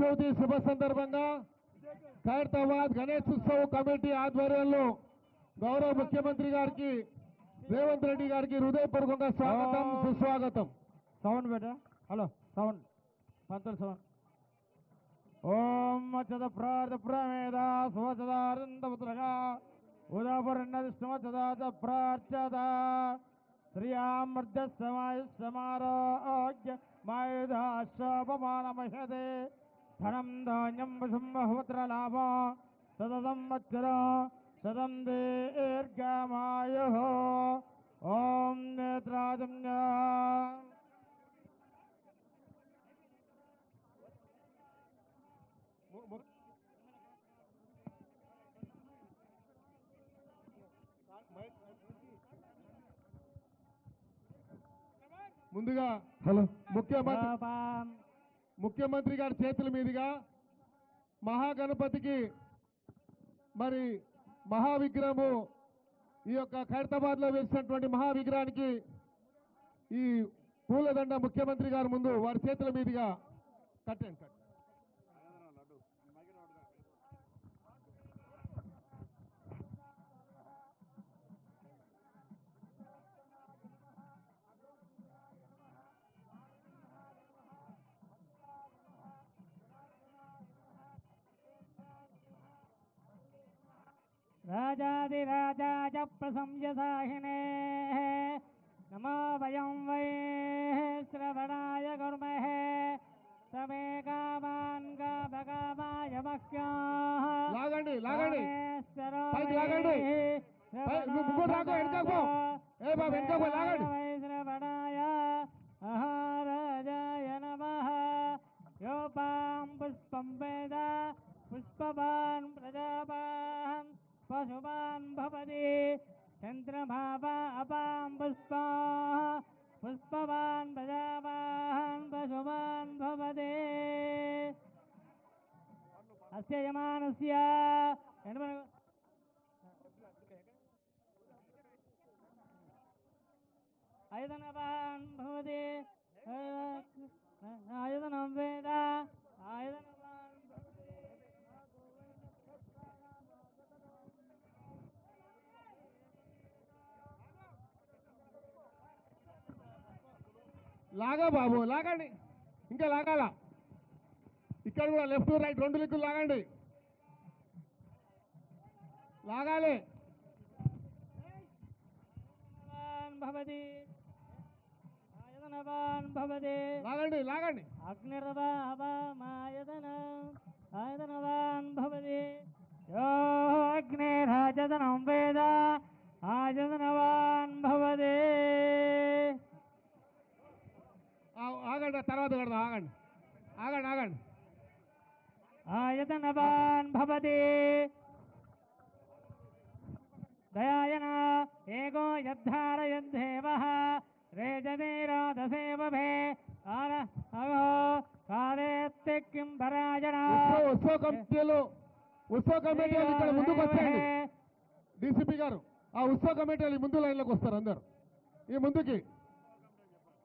చవితి శుభ సందర్భంగా ఖైరతాబాద్ గణేష్ ఉత్సవ్ కమిటీ ఆధ్వర్యంలో గౌరవ ముఖ్యమంత్రి గారికి రేవంత్ రెడ్డి గారికి హృదయపూర్వకంగా స్వాగతం సుస్వాగతం. సౌండ్ బేట హలో సౌండ్ పంతులు సౌండ్ ఓం అచ్చద ప్రార్థ ప్రమేద సువచదారందపుత్రగా ఉదాపురన్నదిష్టమచదాచ ప్రార్చద. శ్రియామర్జ సమాయ సమారోగ్య మాయుధాశ్వపమానమహదే ధనం ధాన్యం వశం బహుపుత్ర లాభ సదసం వత్సర సదం దీర్ఘమాయు ఓం నేత్రాజమ్య ముందుగా హలో ముఖ్యమంత్రి ముఖ్యమంత్రి గారి చేతుల మీదుగా మహాగణపతికి మరి మహావిగ్రహము ఈ యొక్క ఖైరతాబాద్లో వేసినటువంటి మహావిగ్రహానికి ఈ పూలదండ ముఖ్యమంత్రి గారి ముందు వారి చేతుల మీదుగా కట్టండి కట్టండి రాజాదిరాజాయ ప్రశంససాహినే నమో వయం వై శ్రవణాయ కుర్మహే సమే కామాన్ కామకామాయ మహ్యాః లాగండి లాగండి పైకి లాగండి. పై- నువ్వు ముగ్గురు రాకు, వెనకకు పో. ఏ బాబు, వెనకకు పో, లాగండి. వై శ్రవణాయ మహారాజాయ నమః యోపాం పుష్పం వేద పుష్పవాన్ ప్రజాపాన్ పశువాన్ భవతి చంద్రమాపా అపాం పుష్పా పుష్పవాన్ ప్రజాపాన్ పశువాన్ భవతి అస్య యమానస్య ఎనమ- ఆయుధనవాన్ భవతి ఆయుధనం లాగా బాబు లాగండి. ఇంకా లాగాల? ఇక్కడ కూడా లెఫ్ట్ రైట్ రెండు లిక్కులు లాగండి. లాగాలి. లాగండి లాగండి. భవతి. యో అగ్నిరాజతనం వేద. ఆయతనవాన్ భవతి ఆ- ఆగండి తర్వాత కడదాం ఆగండి. ఆగండి ఆగండి. ఆయతనవాన్ భవతి. దయాయన ఏకో యద్ధారయద్ధేవ. రేజనీరాధసేవభే ఆర అగో కాలేత్తి కిం పరాజన. ఉత్సవ కమిటీలు ఉత్సవ కమిటీలు ఇక్కడ ముందుకు వచ్చేయండి. డీసీపీ గారు ఆ ఉత్సవ కమిటీలు ఈ ముందు లైన్లోకి వస్తారు అందరు. ఈ ముందుకి.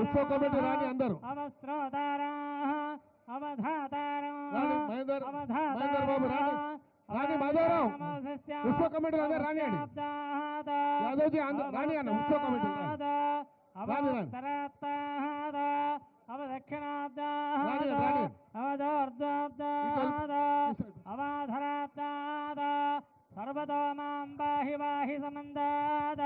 ఉత్సవ కమిటీ రాణి అందరూ. రాణి, మాధవరావు. ఉత్సవ కమిటీలు అందరూ రాణి. యాదవ్జీ రాణి అన్న, ఉత్సవ కమిటీలు రాణి. సర్వతో మాం బాహి బాహి సమందాద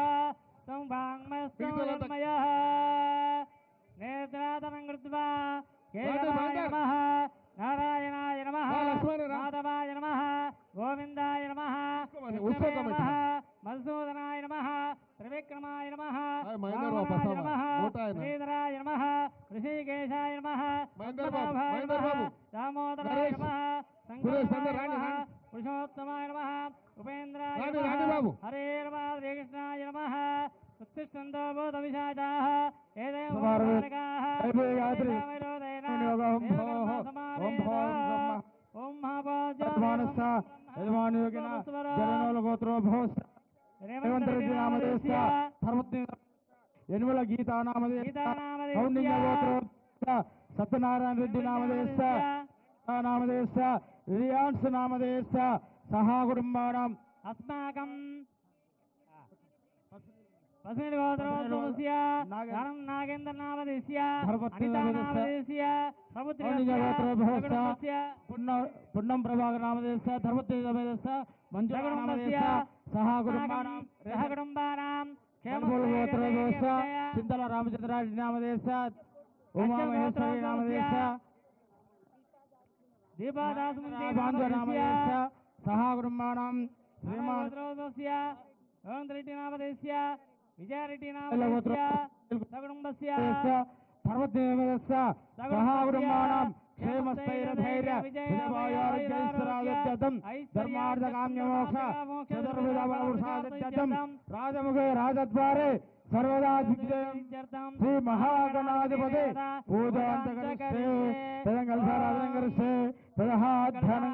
నేత్రాతనం కృత్వా కేశవాయ. నమః నారాయణాయ నమః. మాధవాయ నమః గోవిందాయ నమః మధుసూదనాయ నమః త్రివిక్రమాయ నమః. శ్రీధరాయ నమః ఋషికేశాయ నమః. దామోదరాయ నమ ఉపేంద్రాయ రాండి, నమః, బాబు. హరే నమ భో బ్రహ్మ. ఓం మహాభాజ యజమానస్థ యజమానయోగిన జగనోల గోత్రో భోస్ రేవంత్ రెడ్డి నామదేశ ధర్మత్ని యనుమల గీతా నామదేశ గీతానామదేశ, కౌండిన్య గోత్రో సత్యనారాయణ రెడ్డి నామదేశ నామదేశ రియాన్స్ నామదేశ సహా కుటుంబానాం. అస్మాకం పసిమిడి గోత్రోద్భవస్య నాగ- ధనం నాగేంద్ర నామదేశ్య ధర్మత్రి అనితా నామదేశ్య, నామదేశ్య సముద్ర కౌండిన్య గోత్రోద్భవస్య పున్న పున్నం ప్రభాకర నామదేశ ధర్మత్రి నామదేశ మంజుల నామదేశ సహా కుటుంబానాం సహకుటుంబానాం కనుగోలు గోత్రోద్భవస్య చింతల రామచంద్రారెడ్డి నామదేశ ఉమామహేశ్వరి నామదేశ దీపాదాసుమంతి బాంధవ నామదేశ సహా కుటుంబానాం శ్రీమాన్ గోత్రోద్భవస్య రెడ్డి నామదేశ్య విజయారెడ్డి గోత్ర నామదేశ్య సకుటుంబస్య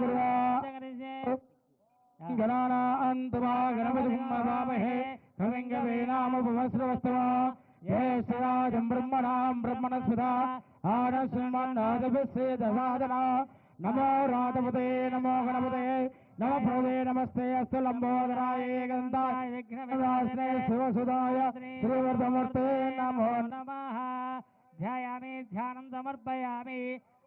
పర్వతదేవదస్స సహా కుటుంబానాం క్షేమస్థైర్యధైర్య విజయవాయోర్జైశ్వరాగత్యర్థం బ్రహ్మణాం బ్రహ్మణస్పదా ఆనశ్రమన్నాదభిస్సే నమో రాధపతే నమో గణపతే నమ ప్రదే నమస్తే అస్సు లంబోదరాయ గంధాయ శివసుదాయ శ్రీవర్ధమూర్తే నమో. నమ. ధ్యాయామి ధ్యానం సమర్పయామి.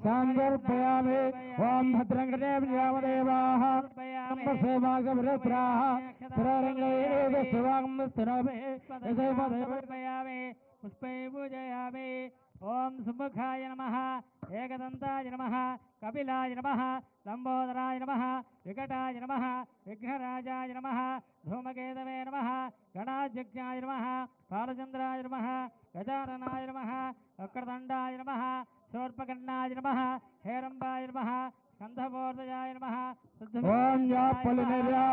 ఉపచారిక స్నాన యో సౌదమారుద్దస్య భోజనః ఉషదేవ మాతరః తస్మరత్ భావాయ ఆపో సందర్పయామి ఓం భద్రం కృతే వ్యామదేవాః సంపసేమాగభిరస్రాः స్థిరరంగైవ శివాగం స్థిరమే సమర్పయామి పుష్పై పూజయామి ఓం సుముఖాయ నమ ఏకదంతాయ నమ కపిలాయ నమ లంబోదరాయ నమ వికటాయ నమ శూర్పకర్ణాయ నమ హేరంబాయ నమ స్కంధమూర్తయాయ నమ ఓం యా పలినర్యా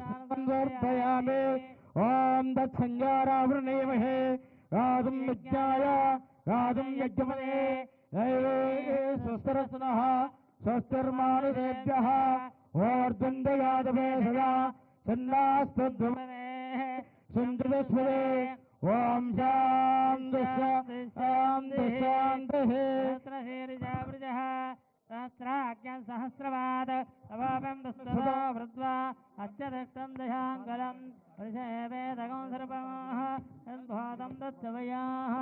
ఫలాగగాస్కందర్పయామి ఓం దత్సంజారావృణీమహే రాజం యజ్ఞాయ రాజం యజ్ఞమనే సదా సన్నాస్తు సుందరస్వరే ఓం శాంతి శాంతి శాంతి సహస్రవాద సవాపం దస్తా వృద్వా అత్యదష్టం దశాంగలం పరిషేవేదగం సర్పమాః యద్భాతం దత్తవయాః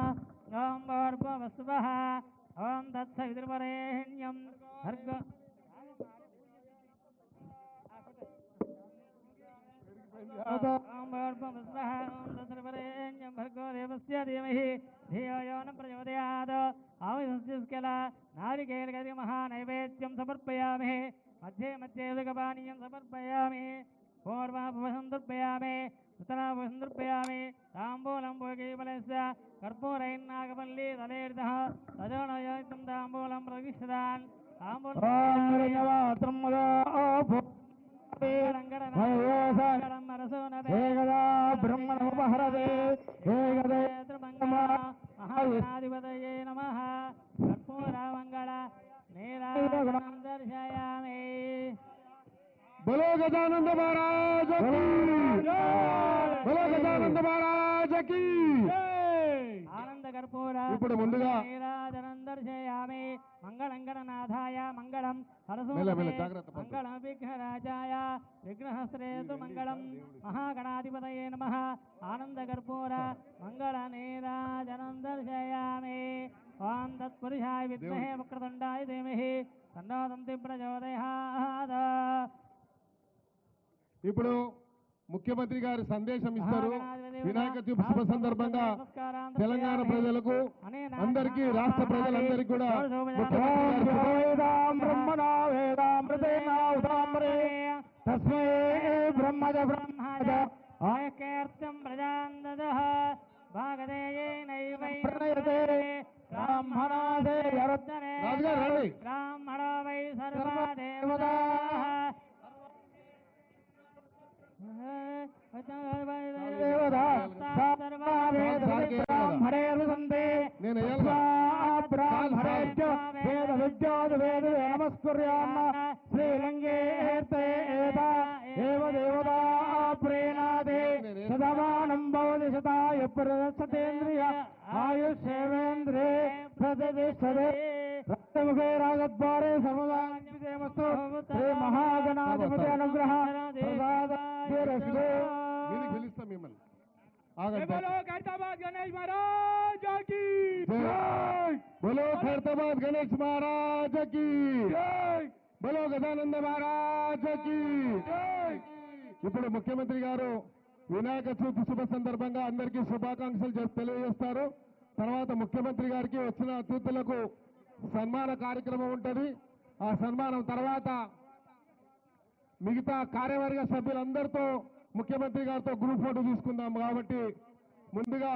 ఓం భర్గ ఓం భోర్భువస్వః ఓం దత్సర్వరేణ్యం భర్గో దేవస్య ధీమహి ధియో యో న ప్రచోదయాత్ ఆవిస్కిల నారికేళగది మహానైవేద్యం సమర్పయామి మధ్యే మధ్యే ఉదకపానీయం సమర్పయామి పూర్వాపసందర్పయామి ఉత్తరాపసందర్పయామి తాంబూలం భోగీబలస్య కర్పూరైర్నాగపల్లి తలేర్ధः తజోనయోక్తం తాంబూలం ప్రవిష్టదాన్ ఓం రంగవాత్రముదా ఏకదా బ్రహ్మణముపహరదే ఏకదే మహాధిపతయే నమ కర్పూరమంగళ నీరాజనం దర్శయామి బలో గజానంద మహారాజ్ కీ బలో గజానంద మహారాజ్ కీ ఆనంద కర్పూర ఇప్పుడు ముందుగా నీరాజనం దర్శయామి మంగళం గణనాథాయ మంగళం. మంగళం విఘ్నరాజాయ విఘ్నహస్త్రేతు మంగళం మహాగణాధిపతయే నమ. ఆనందకర్పూర మంగళ నీరాజనం దర్శయామి ఓం తత్పురుషాయ విద్మహే వక్రతుండాయ ధీమహి. తన్నోదంతి ప్రచోదయాత్. ఇప్పుడు ముఖ్యమంత్రి గారు సందేశం ఇస్తారు. వినాయక చవితి శుభ సందర్భంగా తెలంగాణ ప్రజలకు అందరికీ రాష్ట్ర ప్రజలందరికీ కూడా తస్మై బ్రహ్మజ బ్రహ్మజ ఆయకేర్తం ప్రజాందదః రండి. బ్రాహ్మణో వై సర్వా దేవతా. శతాయ ప్రదర్శతేంద్రియ ఆయుష్యేవేంద్రే ప్రతిష్టతే రక్తముఖే రాగద్వారే సముదాయమస్తు శ్రీ మహాగణాధిపతి అనుగ్రహ ప్రసాదరస్తు మీదికి పిలుస్తాం మిమ్మల్ని ఆగండి గణేష్ మహారాజ్కి జై. బోలో ఖైరతాబాద్ గణేష్ మహారాజ్కి బోలో గజానంద మహారాజ్కి ఇప్పుడు ముఖ్యమంత్రి గారు వినాయక చవితి శుభ సందర్భంగా అందరికీ శుభాకాంక్షలు తెలియజేస్తారు. తర్వాత ముఖ్యమంత్రి గారికి వచ్చిన అతిథులకు సన్మాన కార్యక్రమం ఉంటుంది. ఆ సన్మానం తర్వాత మిగతా కార్యవర్గ సభ్యులందరితో ముఖ్యమంత్రి గారితో గ్రూప్ ఫోటో తీసుకుందాం కాబట్టి ముందుగా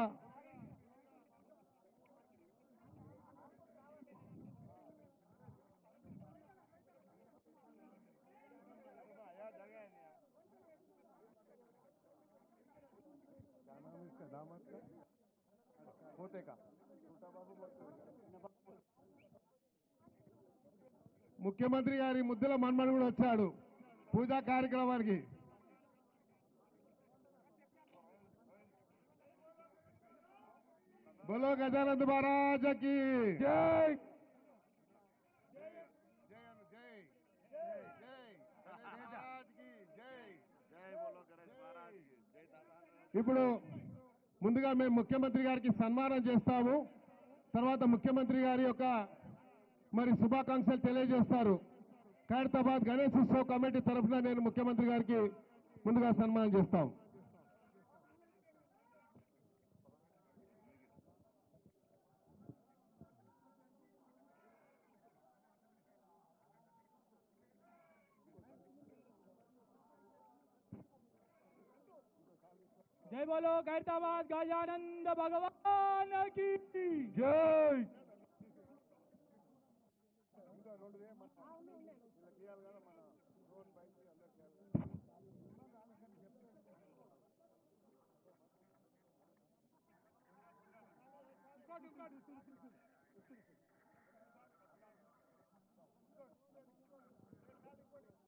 ముఖ్యమంత్రి గారి ముద్దుల మన్మడు కూడా వచ్చాడు పూజా కార్యక్రమానికి. బోలో గజానంద్ మహారాజకి. జై. ఇప్పుడు ముందుగా మేము ముఖ్యమంత్రి గారికి సన్మానం చేస్తాము. తర్వాత ముఖ్యమంత్రి గారి యొక్క మరి శుభాకాంక్షలు తెలియజేస్తారు. ఖైరతాబాద్ గణేష్ ఉత్సవ్ కమిటీ తరఫున నేను ముఖ్యమంత్రి గారికి ముందుగా సన్మానం చేస్తాము చేస్తాం జై బోలో ఖైరతాబాద్ గజానంద భగవాన్కి జై ఇంకోటి ఇంకోటి